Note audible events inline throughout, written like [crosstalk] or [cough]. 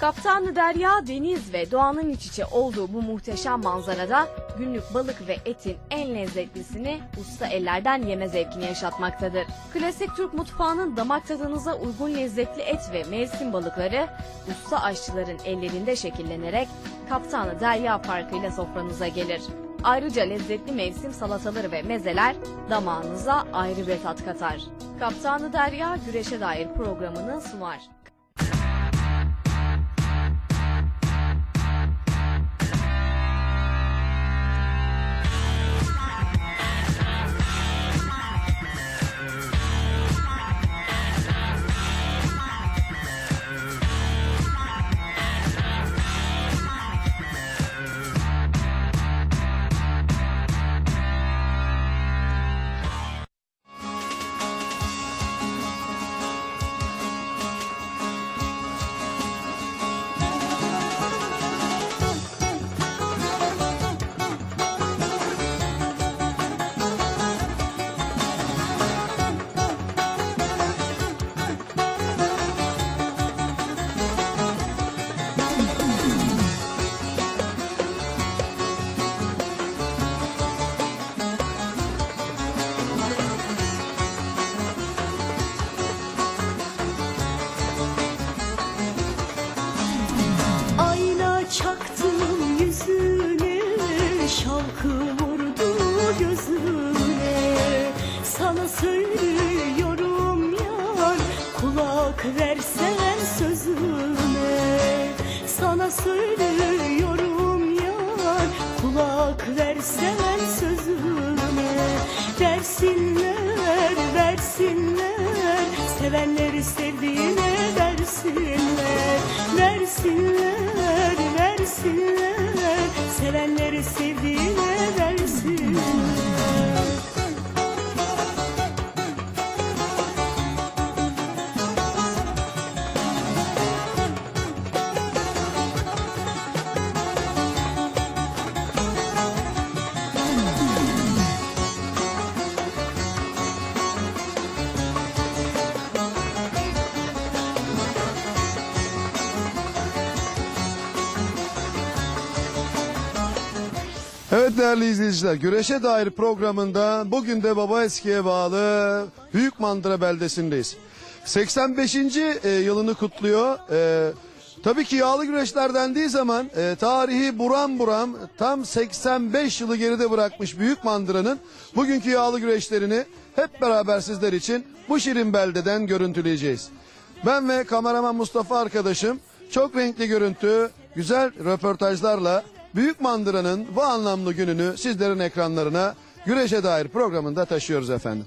Kaptanlı derya, deniz ve doğanın iç içe olduğu bu muhteşem manzarada günlük balık ve etin en lezzetlisini usta ellerden yeme zevkini yaşatmaktadır. Klasik Türk mutfağının damak tadınıza uygun lezzetli et ve mevsim balıkları usta aşçıların ellerinde şekillenerek Kaptanlı Derya farkıyla sofranıza gelir. Ayrıca lezzetli mevsim salataları ve mezeler damağınıza ayrı bir tat katar. Kaptanı Derya güreşe dair programını sunar. Söylüyorum yar. Kulak versen sözüme Versinler, versinler Sevenleri sevdiğine versinler Versinler, versinler Sevenleri sevdiğine Evet değerli izleyiciler, Güreşe dair programında bugün de Baba Eski'ye bağlı Büyük Mandıra beldesindeyiz. 85. e, yılını kutluyor. E, tabii ki yağlı güreşler dendiği zaman e, tarihi buram buram tam 85 yılı geride bırakmış Büyük Mandıra'nın bugünkü yağlı güreşlerini hep beraber sizler için bu şirin beldeden görüntüleyeceğiz. Ben ve kameraman Mustafa arkadaşım çok renkli görüntü, güzel röportajlarla Büyük Mandıra'nın bu anlamlı gününü sizlerin ekranlarına güreşe dair programında taşıyoruz efendim.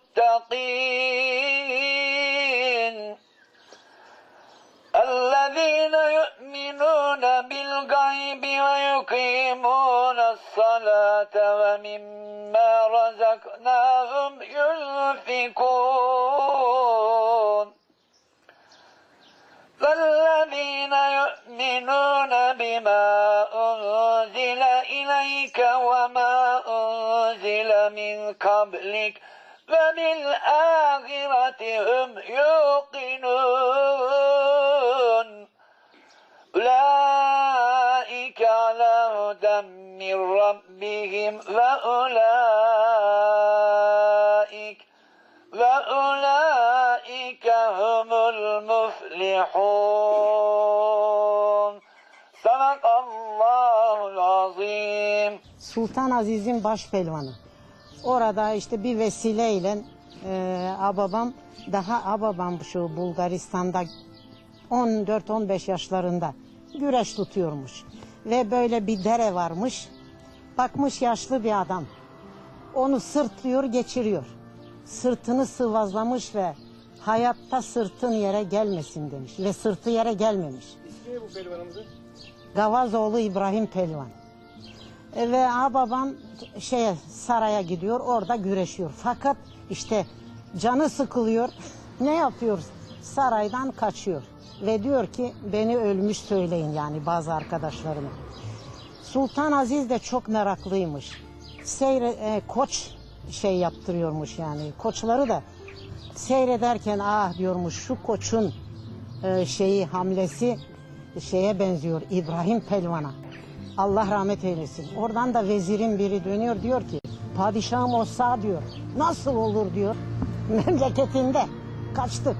ومما رزقناهم ينفقون. فالذين يؤمنون بما أنزل إليك وما أنزل من قبلك وبالآخرة هم يوقنون ربهم وأولئك وأولئك هم المفلحون صدق الله العظيم Sultan Aziz'in baş pelvanı. Orada işte bir vesileyle e, ababam daha ababam şu Bulgaristan'da 14-15 yaşlarında güreş tutuyormuş. Ve böyle bir dere varmış. Bakmış yaşlı bir adam. Onu sırtlıyor geçiriyor. Sırtını sıvazlamış ve hayatta sırtın yere gelmesin demiş. Ve sırtı yere gelmemiş. İsmi bu pehlivanımızın? Gavazoğlu İbrahim Pelvan. E, Ve babam şeye saraya gidiyor orada güreşiyor. Fakat işte canı sıkılıyor. [laughs] Ne yapıyor? Saraydan kaçıyor. Ve diyor ki beni ölmüş söyleyin yani bazı arkadaşlarıma. Sultan Aziz de çok meraklıymış. Seyre, e, koç şey yaptırıyormuş yani. Koçları da seyrederken ah diyormuş şu koçun e, şeyi hamlesi şeye benziyor İbrahim Pelvan'a. Allah rahmet eylesin. Oradan da vezirin biri dönüyor diyor ki padişahım olsa diyor. Nasıl olur diyor. [laughs] Memleketinde kaçtı.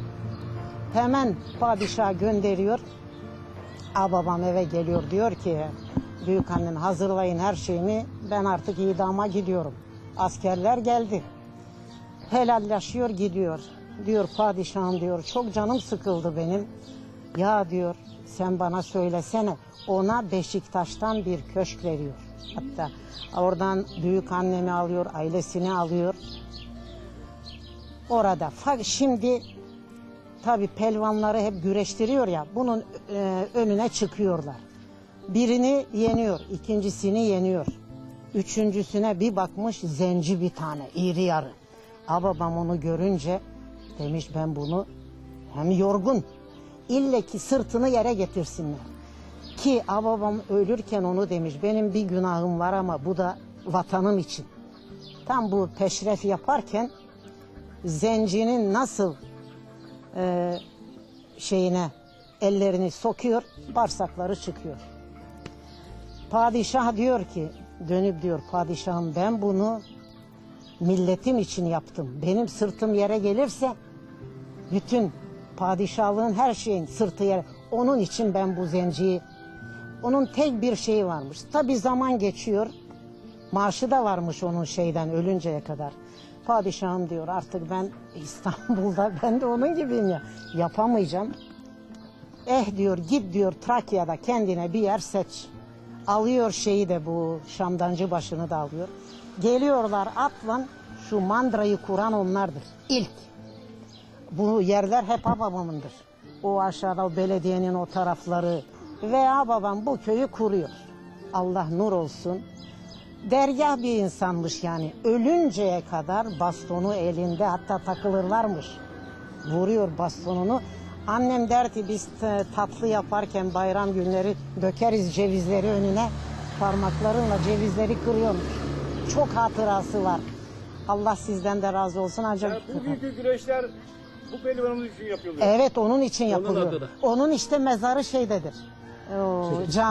Hemen padişah gönderiyor. Babam eve geliyor diyor ki büyük annen hazırlayın her şeyimi ben artık idama gidiyorum. Askerler geldi. Helallaşıyor gidiyor. Diyor padişahım diyor çok canım sıkıldı benim. Ya diyor sen bana söylesene ona Beşiktaş'tan bir köşk veriyor. Hatta oradan büyük annemi alıyor, ailesini alıyor. Orada. Şimdi tabi pelvanları hep güreştiriyor ya bunun e, önüne çıkıyorlar. Birini yeniyor, ikincisini yeniyor. Üçüncüsüne bir bakmış zenci bir tane, iri yarı. Babam onu görünce demiş ben bunu hem yorgun ille ki sırtını yere getirsinler. Ki babam ölürken onu demiş benim bir günahım var ama bu da vatanım için. Tam bu peşref yaparken zencinin nasıl e, şeyine ellerini sokuyor bağırsakları çıkıyor. Padişah diyor ki dönüp diyor padişahım ben bunu milletim için yaptım. Benim sırtım yere gelirse bütün padişahlığın her şeyin sırtı yere. Onun için ben bu zenciyi onun tek bir şeyi varmış. Tabi zaman geçiyor. Maaşı da varmış onun şeyden ölünceye kadar. Padişahım diyor artık ben İstanbul'da [laughs] ben de onun gibiyim ya. Yapamayacağım. Eh diyor git diyor Trakya'da kendine bir yer seç. Alıyor şeyi de bu Şamdancı başını da alıyor. Geliyorlar atlan şu mandrayı kuran onlardır. İlk. Bu yerler hep babamındır. O aşağıda o belediyenin o tarafları veya babam bu köyü kuruyor. Allah nur olsun. Dergah bir insanmış yani. Ölünceye kadar bastonu elinde hatta takılırlarmış. Vuruyor bastonunu. Annem der ki biz e, tatlı yaparken bayram günleri dökeriz cevizleri önüne. Parmaklarınla cevizleri kırıyormuş. Çok hatırası var. Allah sizden de razı olsun. Ancak Yani bugünkü güreşler bu pehlivanımız için yapılıyor. Evet onun için Onun yapılıyor. da. Onun işte mezarı şeydedir. O, cami